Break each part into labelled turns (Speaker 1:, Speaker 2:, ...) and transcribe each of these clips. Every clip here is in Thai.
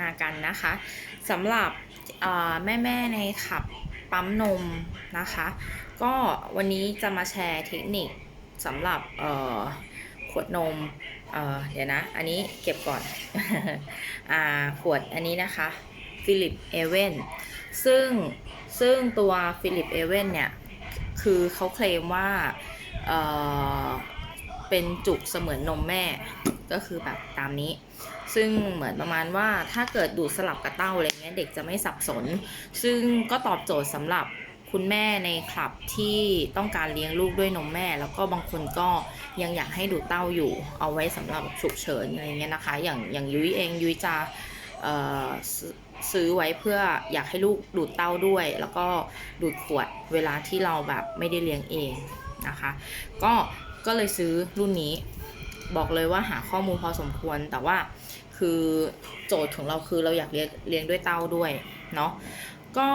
Speaker 1: มากันนะคะสำหรับแม่แม่ๆในขับปั๊มนมนะคะ ก็วันนี้จะมาแชร์เทคนิคสำหรับขวดนมเเดี๋ยวนะ อันนี้เก็บก่อนอขวดอันนี้นะคะฟิลิปเอเวนซึ่งซึ่งตัวฟิลิปเอเวนเนี่ย คือเขาเคลมว่าเเป็นจุกเสมือนนมแม่ ก็คือแบบตามนี้ ซึ่งเหมือนประมาณว่าถ้าเกิดดูดสลับกับเต้าอะไรเงี้ยเด็กจะไม่สับสน ซึ่งก็ตอบโจทย์สำหรับคุณแม่ในคลับที่ต้องการเลี้ยงลูกด้วยนมแม่ แล้วก็บางคนก็ยังอยากให้ดูดเต้าอยู่ เอาไว้สำหรับฉุกเฉินอะไรเงี้ยนะคะ อย่างอย่างยุ้ยเองยุ้ยจะซื้อไว้เพื่ออยากให้ลูกดูดเต้าด้วย แล้วก็ดูดขวดเวลาที่เราแบบไม่ได้เลี้ยงเองนะคะ ก็ก็เลยซื้อรุ่นนี้บอกเลยว่าหาข้อมูลพอสมควรแต่ว่า คือโจทย์ของเราคือเราอยากเลี้ยงเลี้ยงด้วยเต้าด้วยเนาะก็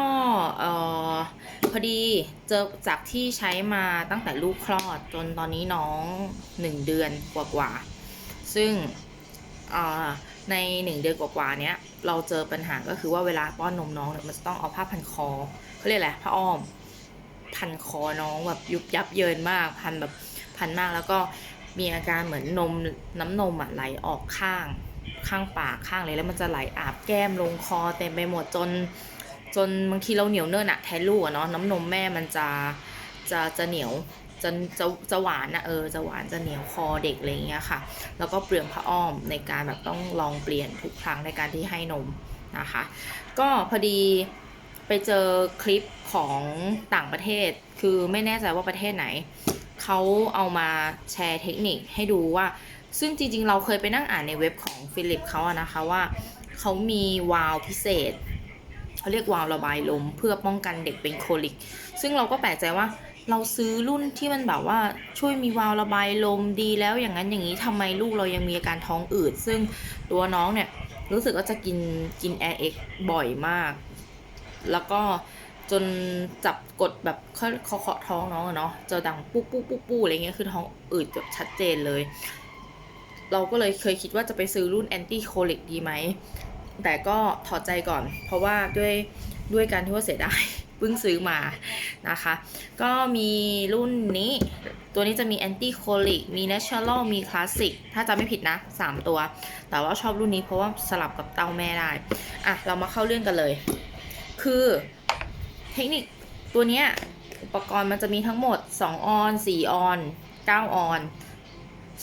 Speaker 1: เออพอดีเจอจากที่ใช้มาตั้งแต่ลูกคลอดจนตอนนี้น้อง1เดือนกว่าๆซึ่งเอ่อใน1เดือนกว่าๆเนี้ยเราเจอปัญหาก็คือว่าเวลาป้อนนมน้องเนี่ยมันจะต้องเอาผ้าพันคอเขาเรียกอะไรผ้าอ้อมพันคอน้องแบบยุบยับเยินมากพันแบบพันมากแล้วก็มีอาการเหมือนนมน้ำนมอะไหลออกข้าง ข้างปากข้างเลยแล้วมันจะไหลอาบแก้มลงคอเต็มไปหมดจน จนบางทีเราเหนียวเนิ่นอะแทนลูกอะเนาะน้ำนมแม่มันจะจะจะเหนียวจะจะจะหวานอะเออจะหวานจะเหนียวคอเด็กอะไรอย่างเงี้ยค่ะ แล้วก็เปลืองผ้าอ้อมในการแบบต้องลองเปลี่ยนทุกครั้งในการที่ให้นมนะคะ ก็พอดีไปเจอคลิปของต่างประเทศ คือไม่แน่ใจว่าประเทศไหนเขาเอามาแชร์เทคนิคให้ดูว่า ซึ่งจริงๆ เราเคยไปนั่งอ่านในเว็บของฟิลิปเขาอะนะคะว่าเขามีวาล์วพิเศษเขาเรียกวาล์วระบายลมเพื่อป้องกันเด็กเป็นโคลิก ซึ่งเราก็แปลกใจว่าเราซื้อรุ่นที่มันแบบว่าช่วยมีวาล์วระบายลมดีแล้วอย่างนั้นอย่างนี้ทำไมลูกเรายังมีอาการท้องอืด ซึ่งตัวน้องเนี่ยรู้สึกว่าจะกินกิน Air X บ่อยมาก แล้วก็จนจับกดแบบเคาะเคาะท้องน้องอะเนาะจะดังปุ๊บปุ๊บปุ๊บปุ๊บอะไรเงี้ยคือท้องอืดแบบชัดเจนเลย เราก็เลยเคยคิดว่าจะไปซื้อรุ่นแอนตี้โคลิกดีไหม แต่ก็ถอดใจก่อน เพราะว่าด้วยด้วยการที่ว่าเสียดายเพิ่งซื้อมานะคะ ก็มีรุ่นนี้ ตัวนี้จะมี anti colic มี natural มี classic ถ้าจำไม่ผิดนะ 3 ตัว แต่ว่าชอบรุ่นนี้เพราะว่าสลับกับเต้าแม่ได้ อะ เรามาเข้าเรื่องกันเลย คือเทคนิคตัวเนี้ยอุปกรณ์มันจะมีทั้งหมด 2 ออน 4 ออน 9 ออน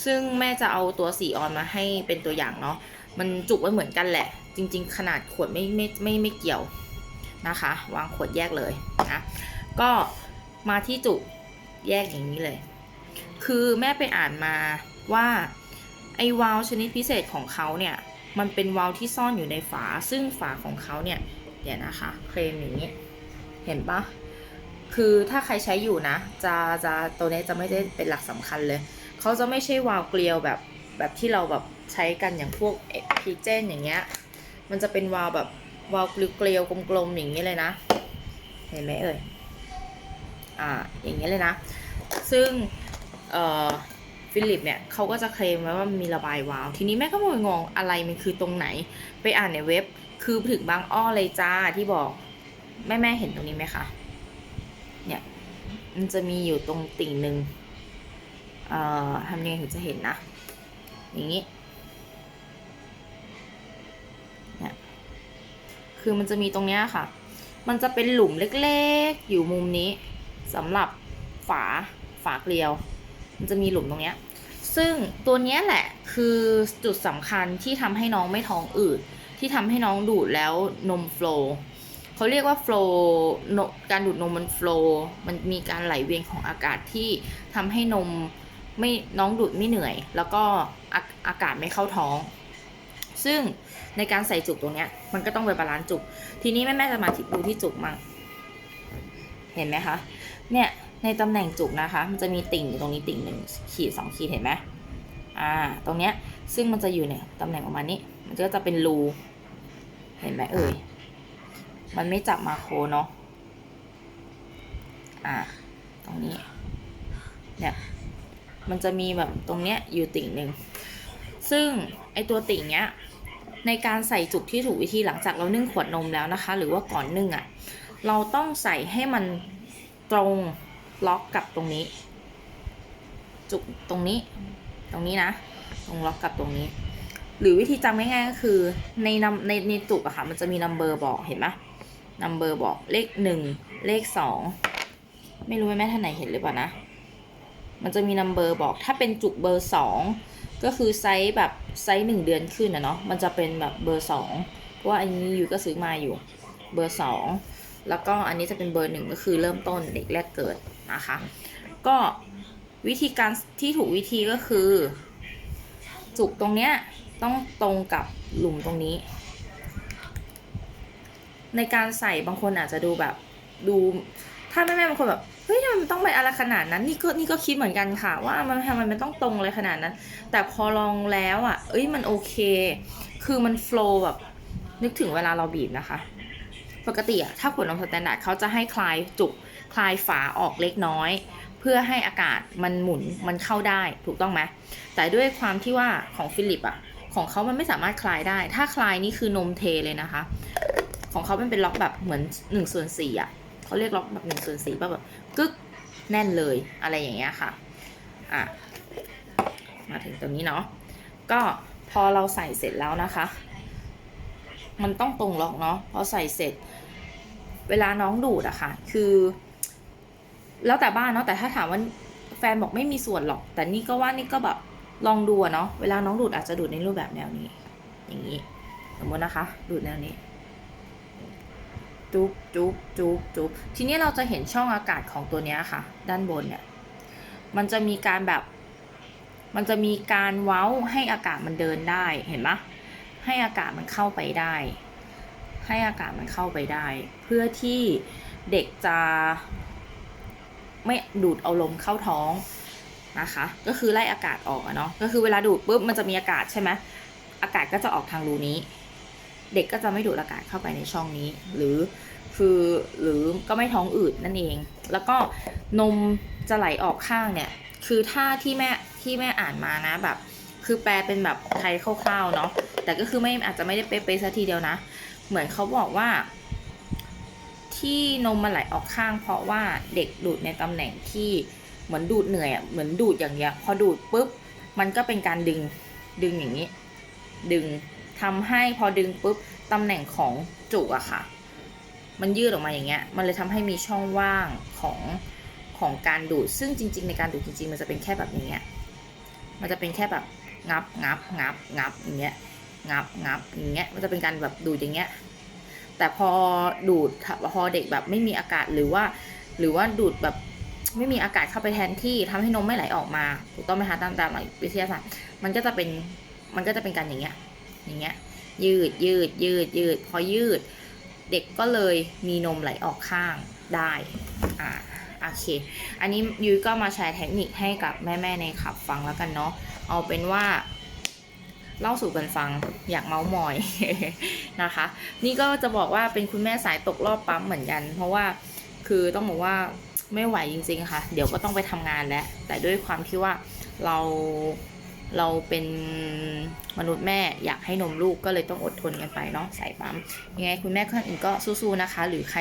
Speaker 1: ซึ่งแม่จะเอาตัว4ออนมาให้เป็นตัวอย่างเนาะมันจุไว้เหมือนกันแหละ จริง ๆ ขนาดขวดไม่ไม่ไม่ไม่เกี่ยวนะคะ วางขวดแยกเลยนะก็มาที่จุแยกอย่างนี้เลย คือแม่ไปอ่านมาว่าไอ้วาล์วชนิดพิเศษของเขาเนี่ยมันเป็นวาล์วที่ซ่อนอยู่ในฝา ซึ่งฝาของเขาเนี่ยเดี๋ยวนะคะเคลมอย่างนี้เห็นปะคือถ้าใครใช้อยู่นะ จะจะตัวนี้จะไม่ได้เป็นหลักสำคัญเลย เขาจะไม่ใช่วาล์วเกลียวแบบแบบที่เราแบบใช้กันอย่างพวกพีเจนอย่างเงี้ย มันจะเป็นวาล์วแบบวาล์วเกลียวกลมๆอย่างนี้เลยนะ เห็นไหมเอ่ย อ่า อย่างนี้เลยนะ ซึ่งเอ่อฟิลิปเนี่ยเขาก็จะเคลมไว้ว่ามีระบายวาล์วทีนี้แม่ก็มงงอะไรมันคือตรงไหน ไปอ่านในเว็บคือถึงบางอ้อเลยจ้าที่บอกแม่แม่เห็นตรงนี้ไหมคะ เนี่ย มันจะมีอยู่ตรงติ่งหนึ่ง เอ่อทำยังไงถึงจะเห็นนะ อย่างนี้เนี่ยคือมันจะมีตรงเนี้ยค่ะ มันจะเป็นหลุมเล็กๆ อยู่มุมนี้สำหรับฝาฝาเกลียว มันจะมีหลุมตรงเนี้ยซึ่งตัวนี้แหละคือจุดสำคัญที่ทำให้น้องไม่ท้องอืดที่ทำให้น้องดูดแล้วนมโฟล์เขาเรียกว่าโฟล์การดูดนมมันโฟล์มันมีการไหลเวียนของอากาศที่ทำให้นม ไม่น้องดูดไม่เหนื่อย แล้วก็อาอากาศไม่เข้าท้อง ซึ่งในการใส่จุกตรงเนี้ย มันก็ต้องไปบาลานซ์จุก ทีนี้แม่แม่จะมาดูที่จุกมั่งเห็นไหมคะ เนี่ยในตำแหน่งจุกนะคะ มันจะมีติ่งอยู่ตรงนี้ติ่งหนึ่งขีดสองขีดเห็นไหมอ่า ตรงเนี้ยซึ่งมันจะอยู่เนี่ยตำแหน่งประมาณนี้ มันก็จะเป็นรูเห็นไหมเอ่ยมันไม่จับมาโคเนาะอ่า ตรงนี้ เนี่ย มันจะมีแบบตรงเนี้ยอยู่ติ่งหนึ่ง ซึ่งไอตัวติ่งเนี้ยในการใส่จุกที่ถูกวิธีหลังจากเรานึ่งขวดนมแล้วนะคะ หรือว่าก่อนนึ่งอะ่ะ เราต้องใส่ให้มันตรงล็อกกับตรงนี้ จุกตรงนี้ ตรงนี้นะ ตรงล็อกกับตรงนี้ หรือวิธีจำง่ายๆก็คือในนำในในจุกอะค่ะ มันจะมีนัมเบอร์บอกเห็นไหมนัมเบอร์บอกเลขหนึ่งเลขสองไม่รู้แม่ท่านไหนเห็นหรือเปล่านะ มันจะมีนัมเบอร์บอก ถ้าเป็นจุกเบอร์สองก็คือไซส์แบบไซส์หนึ่งเดือนขึ้นนะเนาะ มันจะเป็นแบบเบอร์สองเพราะว่าอันนี้อยู่ก็ซื้อมาอยู่เบอร์สองแล้วก็อันนี้จะเป็นเบอร์หนึ่งก็คือเริ่มต้นเด็กแรกเกิดนะคะ ก็วิธีการที่ถูกวิธีก็คือ จุกตรงเนี้ยต้องตรงกับหลุมตรงนี้ ในการใส่บางคนอาจจะดูแบบดู ถ้าแม่แม่บางคนแบบเฮ้ยทำไมมันต้องไปอะไรขนาดนั้น นี่ก็นี่ก็คิดเหมือนกันค่ะ ว่ามันทำไมมันต้องตรงเลยขนาดนั้น แต่พอลองแล้วอะ เอ้ยมันโอเค คือมันโฟล์แบบ นึกถึงเวลาเราบีบนะคะ ปกติอะถ้าขวดนมสแตนดาร์ดเขาจะให้คลายจุกคลายฝาออกเล็กน้อย เพื่อให้อากาศมันหมุนมันเข้าได้ถูกต้องไหมแต่ด้วยความที่ว่าของฟิลิปอะของเขามันไม่สามารถคลายได้ ถ้าคลายนี่คือนมเทเลยนะคะ ของเขามันเป็นล็อกแบบเหมือนหนึ่งส่วนสี่อะ เขาเรียกล็อกแบบหนึ่งส่วนสี่ป่ะแบบกึกแน่นเลยอะไรอย่างเงี้ยค่ะอะมาถึงตรงนี้เนาะก็พอเราใส่เสร็จแล้วนะคะ มันต้องตรงล็อกเนาะพอใส่เสร็จ เวลาน้องดูดอะค่ะ คือ แล้วแต่บ้านเนาะแต่ถ้าถามว่าแฟนบอกไม่มีส่วนหรอก แต่นี่ก็ว่านี่ก็แบบลองดูอะเนาะเวลาน้องดูดอาจจะดูดในรูปแบบแนวนี้ อย่างนี้ สมมตินะคะ ดูดแนวนี้ จุ๊บจุ๊บจุ๊บจุ๊บทีนี้เราจะเห็นช่องอากาศของตัวนี้ค่ะ ด้านบนเนี่ย มันจะมีการแบบ มันจะมีการเว้าให้อากาศมันเดินได้ เห็นปะให้อากาศมันเข้าไปได้ ให้อากาศมันเข้าไปได้ เพื่อที่เด็กจะไม่ดูดเอาลมเข้าท้องนะคะ ก็คือไล่อากาศออกอะเนาะ ก็คือเวลาดูดปุ๊บมันจะมีอากาศใช่ไหมอากาศก็จะออกทางรูนี้ เด็กก็จะไม่ดูดอากาศเข้าไปในช่องนี้ หรือคือหรือก็ไม่ท้องอืดนั่นเอง แล้วก็นมจะไหลออกข้างเนี่ย คือถ้าที่แม่ที่แม่อ่านมานะแบบ คือแปลเป็นแบบไทยคร่าวๆเนาะแต่ก็คือไม่อาจจะไม่ได้เป๊ะๆซะทีเดียวนะ เหมือนเขาบอกว่า ที่นมมันไหลออกข้าง เพราะว่าเด็กดูดในตำแหน่งที่เหมือนดูดเหนื่อยอะเหมือนดูดอย่างเงี้ยพอดูดปุ๊บมันก็เป็นการดึงดึงอย่างนี้ ดึง ทำให้พอดึงปุ๊บตำแหน่งของจุกอะค่ะ มันยืดออกมาอย่างเงี้ย มันเลยทำให้มีช่องว่างของของการดูด ซึ่งจริง ๆ ในการดูดจริง ๆ มันจะเป็นแค่แบบอย่างเงี้ย มันจะเป็นแค่แบบงับงับงับงับอย่างเงี้ย งับงับอย่างเงี้ย มันจะเป็นการแบบดูดอย่างเงี้ย แต่พอดูดพอเด็กแบบไม่มีอากาศหรือว่า หรือว่าดูดแบบไม่มีอากาศเข้าไปแทนที่ทำให้นมไม่ไหลออกมา ถูกต้องไหมคะตามตามวิทยาศาสตร์ มันก็จะเป็น มันก็จะเป็นการอย่างเงี้ย อย่างเงี้ยยืดยืดยืดยืดพอยืด เด็กก็เลยมีนมไหลออกข้างได้อ่าโอเค อันนี้ยุ้ยก็มาแชร์เทคนิคให้กับแม่ๆในขับฟังแล้วกันเนาะเอาเป็นว่าเล่าสู่กันฟังอยากเมาส์มอยนะคะ นี่ก็จะบอกว่าเป็นคุณแม่สายตกรอบปั๊มเหมือนกัน เพราะว่าคือต้องบอกว่าไม่ไหวจริงๆค่ะ เดี๋ยวก็ต้องไปทำงานแล้ว แต่ด้วยความที่ว่าเรา เราเป็นมนุษย์แม่อยากให้นมลูกก็เลยต้องอดทนกันไปเนาะใส่ปั๊มยังไงคุณแม่คนอื่นก็สู้ๆนะคะ หรือใคร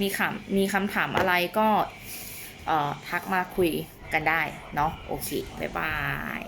Speaker 1: มีคำมีคำถามอะไรก็เอ่อทักมาคุยกันได้เนาะโอเคบ๊ายบาย